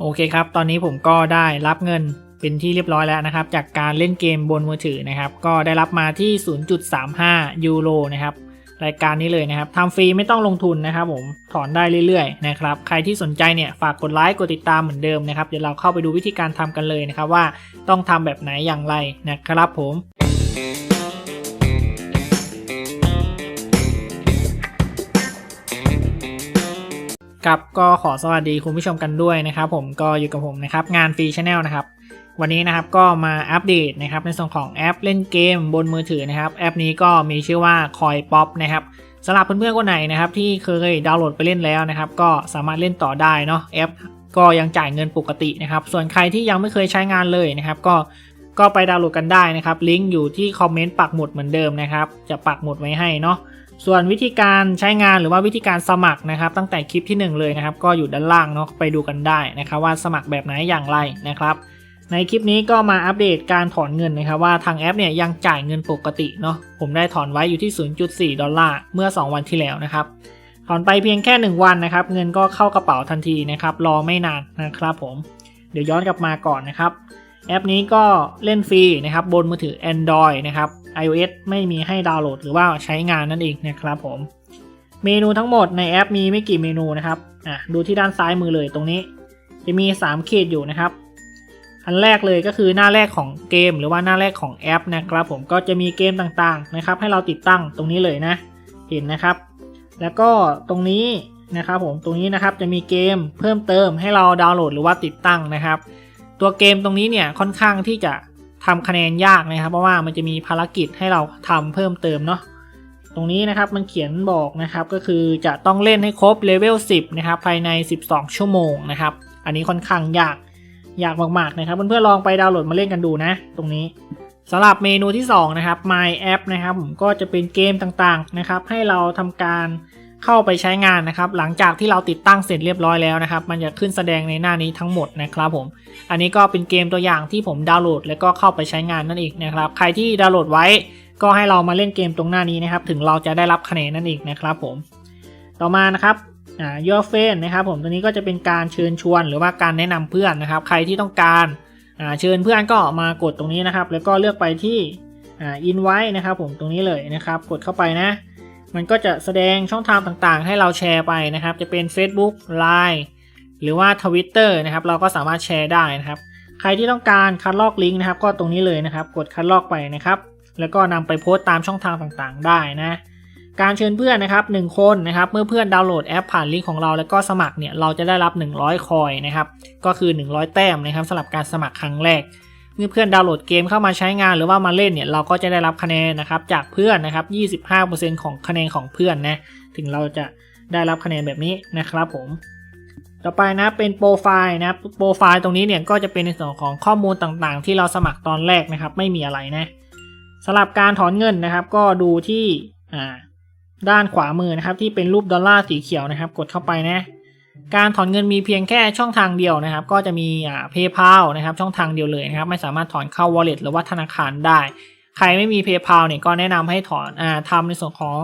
โอเคครับ ตอนนี้ผมก็ได้รับเงินเป็นที่เรียบร้อยแล้วนะครับ จากการเล่นเกมบนมือถือนะครับ ก็ได้รับมาที่ 0.35 ยูโรนะครับ รายการนี้เลยนะครับทำฟรีไม่ต้องลงทุนนะครับ ผมถอนได้เรื่อยๆนะครับ ใครที่สนใจเนี่ยฝากกดไลค์กดติดตามเหมือนเดิมนะครับ เดี๋ยวเราเข้าไปดูวิธีการทำกันเลยนะครับว่าต้องทำแบบไหนอย่างไรนะครับผม กับก็ขอสวัสดีคุณผู้ชมกันด้วยนะครับผมก็อยู่กับผมนะครับงานฟรีชาแนลนะครับวันนี้นะครับก็มาอัปเดตนะครับในส่วนของแอปเล่นเกมบนมือถือนะครับแอปนี้ก็มีชื่อว่า Koi Pop นะครับสำหรับเพื่อนๆคนไหนนะครับที่เคยดาวน์โหลดไปเล่นแล้วนะครับก็สามารถเล่นต่อได้เนาะแอปก็ยังจ่ายเงินปกตินะครับส่วนใครที่ยังไม่เคยใช้งานเลยนะครับก็ก็ไปดาวน์โหลดกันได้นะครับลิงก์อยู่ที่คอมเมนต์ปักหมุดเหมือนเดิมนะครับจะปักหมุดไว้ให้เนาะ ส่วนวิธีการใช้งานหรือว่าวิธีการสมัครนะครับ ตั้งแต่คลิปที่ 1 เลยนะครับ ก็อยู่ด้านล่างเนาะไปดูกันได้นะครับ ว่าสมัครแบบไหนอย่างไรนะครับ ในคลิปนี้ก็มาอัปเดตการถอนเงินนะครับว่าทางแอปเนี่ยยังจ่ายเงินปกติเนาะผมได้ถอนไว้อยู่ที่ 0.4 ดอลลาร์เมื่อ 2 วันที่แล้วนะครับถอนไปเพียงแค่ 1 วันนะครับ เงินก็เข้ากระเป๋าทันทีนะครับ รอไม่นานนะครับ ผม เดี๋ยวย้อนกลับมาก่อนนะครับ แอปนี้ก็เล่นฟรีนะครับบนมือถือ Android นะครับ iOS ไม่มีให้ดาวน์โหลดหรือว่าใช้งานนั่นเองนะครับผม เมนูทั้งหมดในแอปมีไม่กี่เมนูนะครับอะดูที่ด้านซ้ายมือเลยตรงนี้ จะมี3ขีดอยู่นะครับ อันแรกเลยก็คือหน้าแรกของเกม หรือว่าหน้าแรกของแอปนะครับผมก็จะมีเกมต่างๆนะครับ ให้เราติดตั้งตรงนี้เลยนะ เห็นนะครับ แล้วก็ตรงนี้นะครับผมตรงนี้นะครับจะมีเกมเพิ่มเติมให้เราดาวน์โหลดหรือว่าติดตั้งนะครับ ตัวเกมตรงนี้เนี่ยค่อนข้างที่จะทำคะแนนยากนะครับ เพราะว่ามันจะมีภารกิจให้เราทำเพิ่มเติมเนาะตรงนี้นะครับมันเขียนบอกนะครับก็คือจะต้องเล่นให้ครบเลเวล10 นะครับ ภายใน 12 ชั่วโมงนะครับ อันนี้ค่อนข้างยากยากมากๆนะครับเพื่อนๆลองไปดาวน์โหลดมาเล่นกันดูนะ ตรงนี้สำหรับเมนูที่ 2 นะครับ My App นะครับผมก็จะเป็นเกมต่างๆนะครับ ให้เราทำการ เข้าไปใช้งานนะครับ หลังจากที่เราติดตั้งเสร็จเรียบร้อยแล้วนะครับ มันจะขึ้นแสดงในหน้านี้ทั้งหมดนะครับผม อันนี้ก็เป็นเกมตัวอย่างที่ผมดาวน์โหลด แล้วก็เข้าไปใช้งานนั่นเองนะครับ ใครที่ดาวน์โหลดไว้ ก็ให้เรามาเล่นเกมตรงหน้านี้นะครับ ถึงเราจะได้รับคะแนนนั่นเองนะครับผม ต่อมานะครับอ่า your friend นะครับผมตัวนี้ก็จะเป็นการเชิญชวนหรือว่าการแนะนำเพื่อนนะครับ ใครที่ต้องการอ่าเชิญเพื่อนก็มากดตรงนี้นะครับ แล้วก็เลือกไปที่อ่า invite นะครับผมตรงนี้เลยนะครับ กดเข้าไปนะ มันก็จะแสดงช่องทางต่างๆ ให้เราแชร์ไปนะครับ จะเป็น Facebook Line หรือว่า Twitter นะครับ เราก็สามารถแชร์ได้นะครับ ใครที่ต้องการคัดลอกลิงก์นะครับ ก็ตรงนี้เลยนะครับ กดคัดลอกไปนะครับ แล้วก็นำไปโพสต์ตามช่องทางต่างๆ ได้นะการเชิญเพื่อนนะครับ1คนนะครับเมื่อเพื่อนดาวน์โหลดแอปผ่านลิงก์ของเราแล้วก็สมัครเนี่ยเราจะได้รับ 100 คอยนะครับก็คือ 100 แต้มนะครับสำหรับการสมัครครั้งแรก เมื่อเพื่อนดาวน์โหลดเกมเข้ามาใช้งานหรือว่ามาเล่นเนี่ยเราก็จะได้รับคะแนนนะครับจากเพื่อนนะครับ 25%ของคะแนนของเพื่อนนะถึงเราจะได้รับคะแนนแบบนี้นะครับผมต่อไปนะเป็นโปรไฟล์นะโปรไฟล์ตรงนี้เนี่ยก็จะเป็นในส่วนของข้อมูลต่างๆ ที่เราสมัครตอนแรกนะครับ ไม่มีอะไรนะสำหรับการถอนเงินนะครับ ก็ดูที่ด้านขวามือนะครับ ที่เป็นรูปดอลลาร์สีเขียวนะครับ กดเข้าไปนะ การถอนเงินมีเพียงแค่ช่องทางเดียวนะครับ ก็จะมีอ่า PayPal นะครับ ช่องทางเดียวเลยนะครับ ไม่สามารถถอนเข้า Wallet หรือว่าธนาคารได้ ใครไม่มี PayPal เนี่ยก็แนะนำให้ถอนอ่าทำในส่วนของ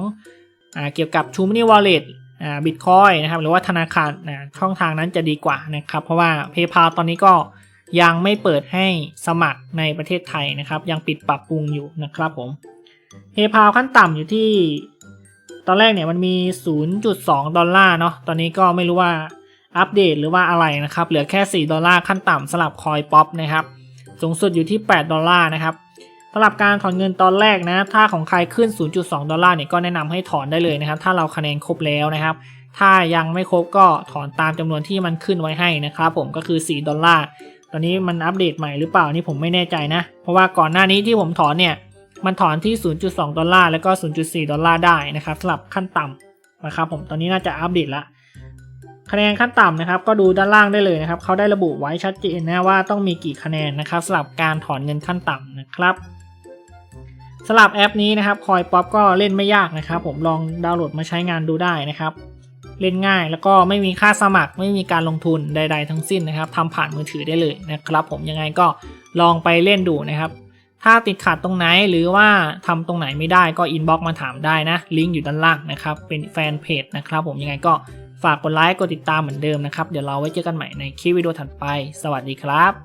อ่าเกี่ยวกับ t r u Money Wallet อ่า Bitcoin นะครับ หรือว่าธนาคารอ่าช่องทางนั้นจะดีกว่านะครับ เพราะว่า PayPal ตอนนี้ก็ยังไม่เปิดให้สมัครในประเทศไทยนะครับ ยังปิดปรับปรุงอยู่นะครับผม PayPal ขั้นต่ำอยู่ที่ ตอนแรกเนี่ยมันมี 0.2 ดอลลาร์เนาะ ตอนนี้ก็ไม่รู้ว่าอัปเดตหรือว่าอะไรนะครับ เหลือแค่ 4 ดอลลาร์ขั้นต่ำสำหรับคอยป๊อปนะครับ สูงสุดอยู่ที่ 8 ดอลลาร์นะครับสำหรับการถอนเงินตอนแรกนะ ถ้าของใครขึ้น 0.2 ดอลลาร์เนี่ยก็แนะนำให้ถอนได้เลยนะครับ ถ้าเราคะแนนครบแล้วนะครับ ถ้ายังไม่ครบก็ถอนตามจำนวนที่มันขึ้นไว้ให้นะครับ ผมก็คือ 4 ดอลลาร์ ตอนนี้มันอัปเดตใหม่หรือเปล่านี่ผมไม่แน่ใจนะ เพราะว่าก่อนหน้านี้ที่ผมถอนเนี่ย มันถอนที่ 0.2 ดอลลาร์แล้วก็ 0.4 ดอลลาร์ได้นะครับสำหรับขั้นต่ำนะครับผมตอนนี้น่าจะอัปเดตละคะแนนขั้นต่ำนะครับก็ดูด้านล่างได้เลยนะครับเขาได้ระบุไว้ชัดเจนนะว่าต้องมีกี่คะแนนนะครับสำหรับการถอนเงินขั้นต่ำนะครับสำหรับแอปนี้นะครับคอยป๊อปก็เล่นไม่ยากนะครับ ผมลองดาวน์โหลดมาใช้งานดูได้นะครับ เล่นง่ายแล้วก็ไม่มีค่าสมัคร ไม่มีการลงทุนใด ๆ ทั้งสิ้นนะครับทำผ่านมือถือได้เลยนะครับ ผมยังไงก็ลองไปเล่นดูนะครับ ถ้าติดขัดตรงไหนหรือว่าทำตรงไหนไม่ได้ก็อินบ็อกมาถามได้นะ ลิงก์อยู่ด้านล่างนะครับ เป็นแฟนเพจนะครับผมยังไงก็ฝากกดไลค์กดติดตามเหมือนเดิมนะครับ เดี๋ยวเราไว้เจอกันใหม่ในคลิปวิดีโอถัดไป สวัสดีครับ